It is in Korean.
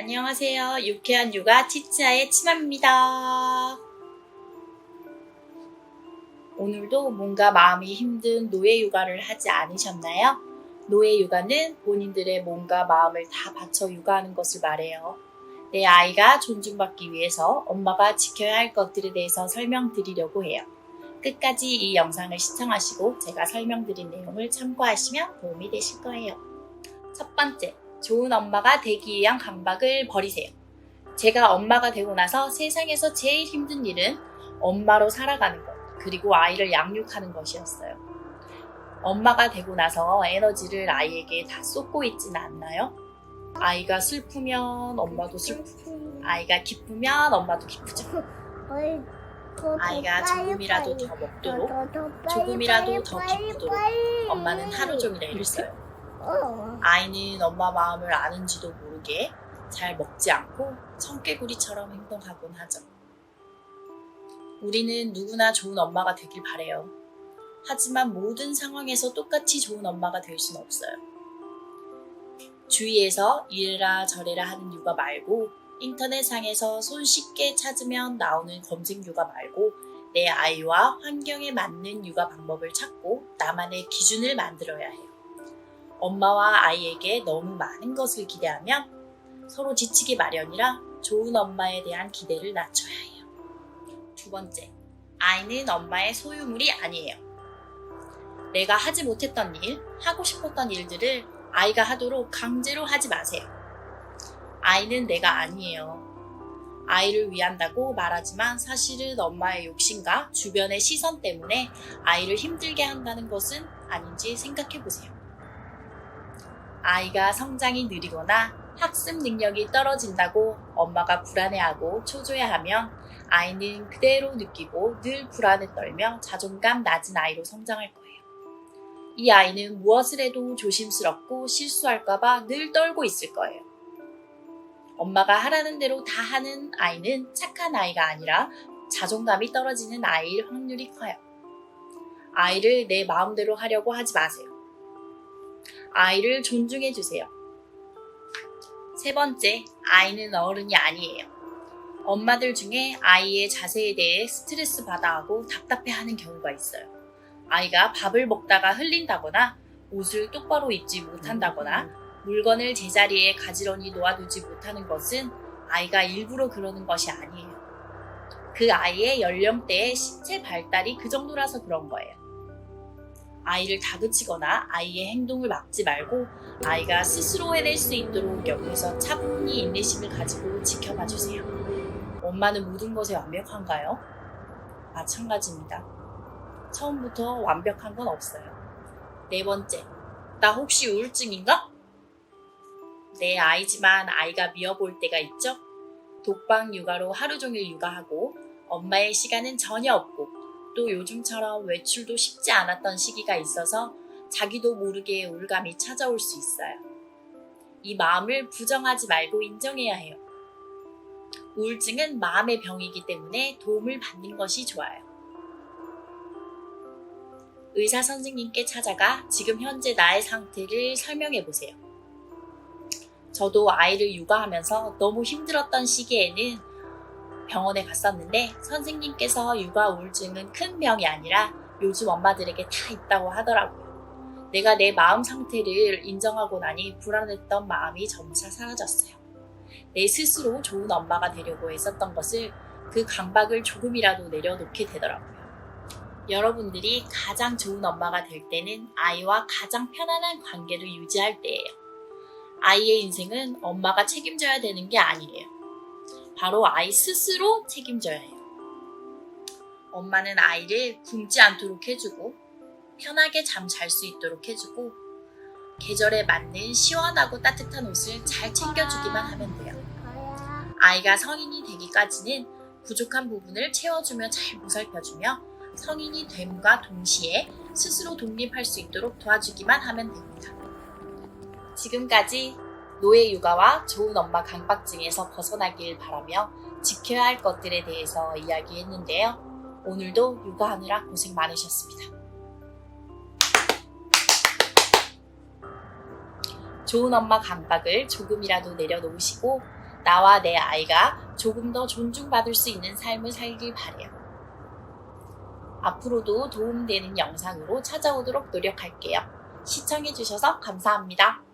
안녕하세요. 유쾌한 육아 치치아의 치맘입니다. 오늘도 뭔가 마음이 힘든 노예 육아를 하지 않으셨나요? 노예 육아는 본인들의 몸과 마음을 다 바쳐 육아하는 것을 말해요. 내 아이가 존중받기 위해서 엄마가 지켜야 할 것들에 대해서 설명드리려고 해요. 끝까지 이 영상을 시청하시고 제가 설명드린 내용을 참고하시면 도움이 되실 거예요. 첫 번째, 좋은 엄마가 되기 위한 강박을 버리세요. 제가 엄마가 되고 나서 세상에서 제일 힘든 일은 엄마로 살아가는 것, 그리고 아이를 양육하는 것이었어요. 엄마가 되고 나서 에너지를 아이에게 다 쏟고 있지는 않나요? 아이가 슬프면 엄마도 슬프고, 아이가 기쁘면 엄마도 기쁘죠. 아이가 조금이라도 더 먹도록, 조금이라도 더 기쁘도록 엄마는 하루 종일 애를 써요. 아이는 엄마 마음을 아는지도 모르게 잘 먹지 않고 청개구리처럼 행동하곤 하죠. 우리는 누구나 좋은 엄마가 되길 바래요. 하지만 모든 상황에서 똑같이 좋은 엄마가 될 수는 없어요. 주위에서 이래라 저래라 하는 육아 말고 인터넷상에서 손쉽게 찾으면 나오는 검색 육아 말고 내 아이와 환경에 맞는 육아 방법을 찾고 나만의 기준을 만들어야 해요. 엄마와 아이에게 너무 많은 것을 기대하면 서로 지치기 마련이라 좋은 엄마에 대한 기대를 낮춰야 해요. 두 번째, 아이는 엄마의 소유물이 아니에요. 내가 하지 못했던 일, 하고 싶었던 일들을 아이가 하도록 강제로 하지 마세요. 아이는 내가 아니에요. 아이를 위한다고 말하지만 사실은 엄마의 욕심과 주변의 시선 때문에 아이를 힘들게 한다는 것은 아닌지 생각해 보세요. 아이가 성장이 느리거나 학습 능력이 떨어진다고 엄마가 불안해하고 초조해하면 아이는 그대로 느끼고 늘 불안에 떨며 자존감 낮은 아이로 성장할 거예요. 이 아이는 무엇을 해도 조심스럽고 실수할까봐 늘 떨고 있을 거예요. 엄마가 하라는 대로 다 하는 아이는 착한 아이가 아니라 자존감이 떨어지는 아이일 확률이 커요. 아이를 내 마음대로 하려고 하지 마세요. 아이를 존중해 주세요. 세 번째, 아이는 어른이 아니에요. 엄마들 중에 아이의 자세에 대해 스트레스 받아하고 답답해 하는 경우가 있어요. 아이가 밥을 먹다가 흘린다거나 옷을 똑바로 입지 못한다거나 물건을 제자리에 가지런히 놓아두지 못하는 것은 아이가 일부러 그러는 것이 아니에요. 그 아이의 연령대의 신체 발달이 그 정도라서 그런 거예요. 아이를 다그치거나 아이의 행동을 막지 말고 아이가 스스로 해낼 수 있도록 옆에서 차분히 인내심을 가지고 지켜봐 주세요. 엄마는 모든 것에 완벽한가요? 마찬가지입니다. 처음부터 완벽한 건 없어요. 네 번째, 나 혹시 우울증인가? 내 아이지만 아이가 미워볼 때가 있죠? 독방 육아로 하루 종일 육아하고 엄마의 시간은 전혀 없고 또 요즘처럼 외출도 쉽지 않았던 시기가 있어서 자기도 모르게 우울감이 찾아올 수 있어요. 이 마음을 부정하지 말고 인정해야 해요. 우울증은 마음의 병이기 때문에 도움을 받는 것이 좋아요. 의사 선생님께 찾아가 지금 현재 나의 상태를 설명해 보세요. 저도 아이를 육아하면서 너무 힘들었던 시기에는 병원에 갔었는데 선생님께서 육아 우울증은 큰 병이 아니라 요즘 엄마들에게 다 있다고 하더라고요. 내가 내 마음 상태를 인정하고 나니 불안했던 마음이 점차 사라졌어요. 내 스스로 좋은 엄마가 되려고 했었던 것을 그 강박을 조금이라도 내려놓게 되더라고요. 여러분들이 가장 좋은 엄마가 될 때는 아이와 가장 편안한 관계를 유지할 때예요. 아이의 인생은 엄마가 책임져야 되는 게 아니에요. 바로 아이 스스로 책임져야 해요. 엄마는 아이를 굶지 않도록 해주고 편하게 잠 잘 수 있도록 해주고 계절에 맞는 시원하고 따뜻한 옷을 잘 챙겨주기만 하면 돼요. 아이가 성인이 되기까지는 부족한 부분을 채워주며 잘 보살펴주며 성인이 됨과 동시에 스스로 독립할 수 있도록 도와주기만 하면 됩니다. 지금까지 노예 육아와 좋은 엄마 강박증에서 벗어나길 바라며 지켜야 할 것들에 대해서 이야기했는데요. 오늘도 육아하느라 고생 많으셨습니다. 좋은 엄마 강박을 조금이라도 내려놓으시고 나와 내 아이가 조금 더 존중받을 수 있는 삶을 살길 바래요. 앞으로도 도움되는 영상으로 찾아오도록 노력할게요. 시청해주셔서 감사합니다.